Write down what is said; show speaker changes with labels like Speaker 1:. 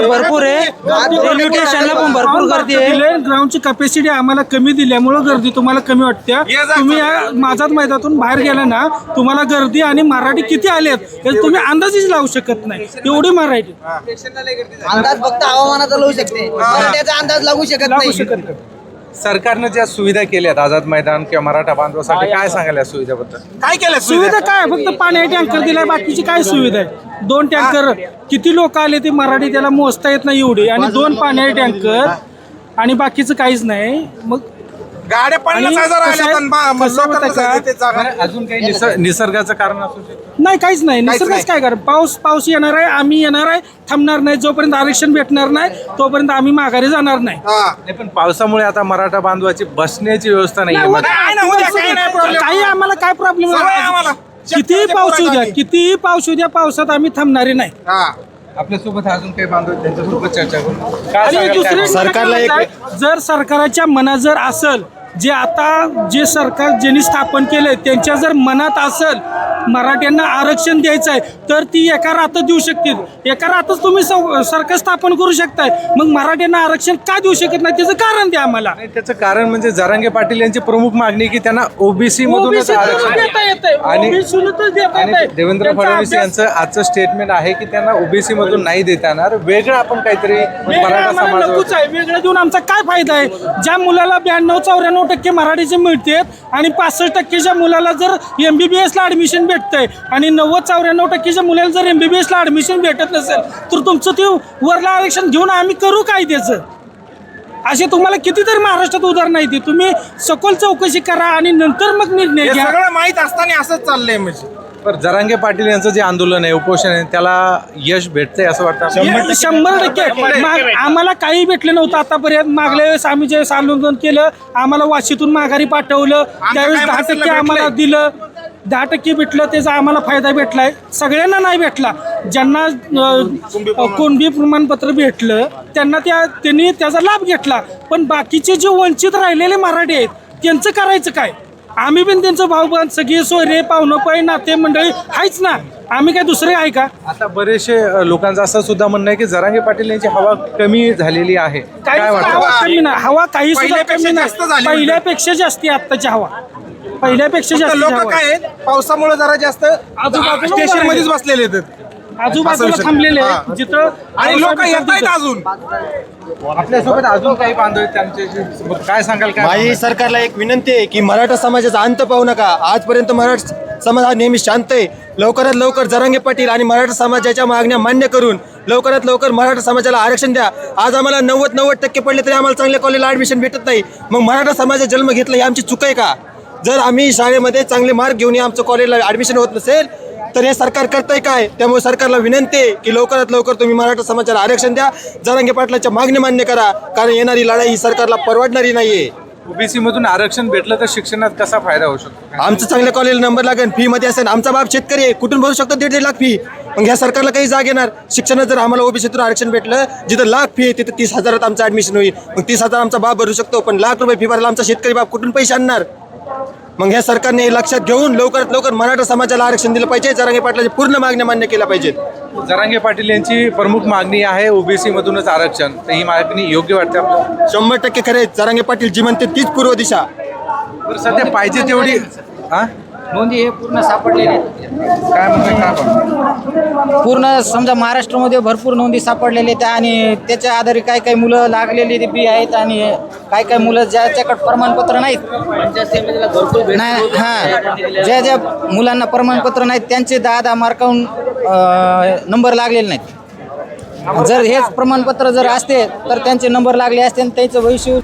Speaker 1: Traffic भरपूर आहे. Railway स्टेशनला पण भरपूर गर्दी आहे.
Speaker 2: ग्राउंडची कॅपॅसिटी आम्हाला कमी दिल्यामुळं गर्दी तुम्हाला कमी वाटते. तुम्ही या माझाच मैदानातून बाहेर गेला ना तुम्हाला गर्दी आणि मराठी किती आलेत हे तुम्ही अंदाजच लावू शकत नाही. एवढी मराठी.
Speaker 3: अंदाज फक्त हवामानाचा लावू शकते. मराठ्याचा अंदाज लागू शकत
Speaker 2: लागू
Speaker 3: नाही.
Speaker 2: शकत नाही.
Speaker 4: सरकारनं ज्या सुविधा केल्यात आझाद मैदान किंवा मराठा बांधवासाठी काय सांगाल या सुविधेबद्दल?
Speaker 5: काय केलं
Speaker 2: सुविधा? काय? फक्त पाणी टँकर दिलाय बाकीची काय सुविधा आहे? दोन टँकर किती लोक आले ते मराठी त्याला मोजता येत नाही एवढी. आणि दोन पाणी टँकर आणि बाकीचं काहीच नाही. मग
Speaker 5: गाड्या पन्नास हजार आल्या पण बा- मग
Speaker 2: कसं आहे
Speaker 5: लोकांना
Speaker 2: माहिती आहे
Speaker 5: सांगितलं ते जागा.
Speaker 4: नाही, अजून काही निसर्ग- निसर्गाचं कारण असू शकतं.
Speaker 2: नाही काहीच नाही.
Speaker 5: काहीच
Speaker 2: निसर्गच काय कर पाऊस पाऊस येणार आहे आम्ही येणार आहे थांबणार नाही. जोपर्यंत आरक्षण भेटणार नाही तोपर्यंत आम्ही माघारी जाणार नाही.
Speaker 5: हा.
Speaker 4: नाही पण पावसामुळे आता मराठा बांधवाची बसण्याची व्यवस्था नाही
Speaker 2: नाही, उद्या
Speaker 5: उद्या काही नाही problem.
Speaker 2: काही आम्हाला काय प्रॉब्लेम
Speaker 5: सवय आहे आम्हाला.
Speaker 2: कितीही पाऊस येऊ द्या. कितीही पाऊस येऊ द्या पावसात आम्ही थांबणारे नाही.
Speaker 5: हा.
Speaker 4: आपल्यासोबत अजून काही बांधव त्यांच्यासोबत चर्चा करू. काय
Speaker 2: आणि
Speaker 4: सांगाल?
Speaker 2: दुसरी
Speaker 4: काय?
Speaker 2: सरकारला जर सरकारच्या मनात जर असल जे आता जे सरकार ज्यांनी स्थापन केलंय त्यांच्या जर मनात असल मराठ्यांना आरक्षण द्यायचं आहे तर ती एका रातात देऊ शकतील. एका रातच तुम्ही सरकार स्थापन करू शकताय. मग मराठ्यांना आरक्षण का देऊ शकत नाही? त्याचं कारण द्या आम्हाला.
Speaker 4: त्याचं कारण म्हणजे जरांगे पाटील यांची प्रमुख मागणी आहे की त्यांना ओबीसी मधूनच
Speaker 2: OBC
Speaker 4: आरक्षण
Speaker 2: देता येतंय.
Speaker 4: आणि. देवेंद्र फडणवीस यांचं आजचं स्टेटमेंट आहे की त्यांना ओबीसी मधून नाही देता येणार. वेगळं आपण काहीतरी मराठा समाज
Speaker 2: आहे. वेगळं देऊन आमचा काय फायदा आहे? ज्या मुलाला ब्याण्णव चौऱ्याण्णव टक्के मराठीचे मिळतात आणि पासष्ट टक्केच्या मुलाला जर एमबीबीएस ला ऍडमिशन भेटतंय आणि नव्वद चौऱ्याण्णव टक्केच्या मुलाला जर एमबीबीएस ला ऍडमिशन भेटत नसेल तर तुमचं ते वरला आरक्षण घेऊन आम्ही करू काय त्याचं असे तुम्हाला कितीतरी महाराष्ट्रात उदाहरण आहे ते तुम्ही सखोल चौकशी करा आणि नंतर मग निर्णय घ्या.
Speaker 5: सगळं माहीत असताना असंच चाललंय म्हणजे.
Speaker 4: पण जरांगे पाटील यांचं जे आंदोलन आहे उपोषण आहे त्याला यश भेटतंय असं वाटतं?
Speaker 2: शंभर टक्के माग- आम्हाला काही भेटलं नव्हतं आतापर्यंत. मागल्या वेळेस आम्ही ज्यावेळेस आंदोलन केलं आम्हाला वाशीतून माघारी पाठवलं. त्यावेळेस दहा टक्के आम्हाला? दिलं. दहा टक्के भेटलं त्याचा आम्हाला फायदा भेटलाय. सगळ्यांना नाही भेटला. ज्यांना अं, कुणबी प्रमाणपत्र भेटलं त्यांना त्या त्यांनी त्याचा लाभ घेतला. पण बाकीचे जे वंचित राहिलेले मराठी आहेत त्यांचं करायचं काय? आम्ही पण त्यांचं भाऊ सगळे सोयरे पाहुणं पै नाते मंडळी आहेच ना. आम्ही काय दुसरे आहे का?
Speaker 4: आता बरेचसे लोकांचं असं सुद्धा म्हणणं आहे की जरांगे पाटील यांची हवा कमी झालेली आहे. काय वाटतं?
Speaker 2: हवा कमी नाही हवा काही सुद्धा कमी
Speaker 5: जास्त
Speaker 2: नाही.
Speaker 5: झाली
Speaker 2: पहिल्यापेक्षा जास्ती आत्ताची हवा. पहिल्यापेक्षा जास्त
Speaker 5: लोक काय आहेत? पावसामुळे जरा जास्त
Speaker 2: आजूबाजूला
Speaker 5: स्टेशन मध्येच बसलेले आहेत.
Speaker 2: आजूबाजूला. थांबलेले
Speaker 5: हा.
Speaker 2: आहेत जिथं
Speaker 5: आणि लोक येत आहेत. अजून.
Speaker 4: आपल्यासोबत अजून काही बांधव आहेत त्यांच्याशी काय सांगाल काय
Speaker 6: माझी सरकारला एक विनंती आहे की मराठा समाजाचा अंत पाहू नका. आजपर्यंत मराठा समाज हा नेहमी शांत आहे. लवकरात लवकर जरांगे पाटील आणि मराठा समाजाच्या मागण्या मान्य करून लवकरात लवकर मराठा समाजाला आरक्षण द्या. आज आम्हाला नव्वद नव्वद टक्के पडले तरी आम्हाला चांगल्या कॉलेजला ॲडमिशन भेटत नाही. मग मराठा समाजाचा जन्म घेतला ही आमची चूक आहे का? जर आम्ही शाळेमध्ये चांगले मार्क घेऊन आमचं कॉलेजला ॲडमिशन होत नसेल तर हे सरकार करतंय काय? त्यामुळे सरकारला विनंती आहे की लवकरात लवकर तुम्ही मराठा समाजाला आरक्षण द्या. जरांगे पाटलाच्या मागणी मान्य करा. कारण येणारी लढाई ही सरकारला परवडणारी नाहीये.
Speaker 4: ओबीसी मधून आरक्षण भेटलं तर शिक्षणात कसा फायदा होऊ शकतो?
Speaker 6: आमचं चांगल्या कॉलेजला नंबर लागेल फी मध्ये असेल आमचा बाप शेतकरी आहे. कुठून भरू शकतो दीड दीड लाख फी मग ह्या सरकारला काही जाग येणार. शिक्षणात जर आम्हाला ओबीसीतून आरक्षण भेटलं जिथं लाख फी आहे तिथं तीस हजारात आमचं ऍडमिशन होईल. मग तीस हजार आमचा बाप भरू शकतो. पण लाख रुपये फी भरायला आमचा शेतकरी बाप कुठून पैसे आणणार? मग ह्या सरकारने हे लक्षात घेऊन लवकरात लवकर मराठा समाजाला आरक्षण दिलं पाहिजे. जरांगे पाटलाच्या पूर्ण मागण्या मान्य केल्या पाहिजेत
Speaker 4: जरांगे पाटील यांची प्रमुख मागणी आहे ओबीसी मधूनच आरक्षण. तर ही मागणी योग्य वाटते आपल्याला?
Speaker 6: शंभर टक्के खरे जरांगे पाटील जी म्हणते तीच पूर्व दिशा.
Speaker 4: सध्या पाहिजे तेवढी हा?
Speaker 1: नोंदी हे पूर्ण सापडलेले आहेत.
Speaker 4: काय म्हणताय काय
Speaker 1: पूर्ण समजा महाराष्ट्रामध्ये भरपूर नोंदी सापडलेल्या आहेत आणि त्याच्या आधारे काही काही मुलं लागलेली बी आहेत आणि काही काही मुलं ज्याच्याकडे प्रमाणपत्र नाहीत. नाही हां. ज्या ज्या मुलांना प्रमाणपत्र नाहीत त्यांचे दहा दहा मार्काहून नंबर लागलेले नाहीत. जर हेच प्रमाणपत्र जर असते तर त्यांचे नंबर लागले असते आणि त्यांचं भविष्य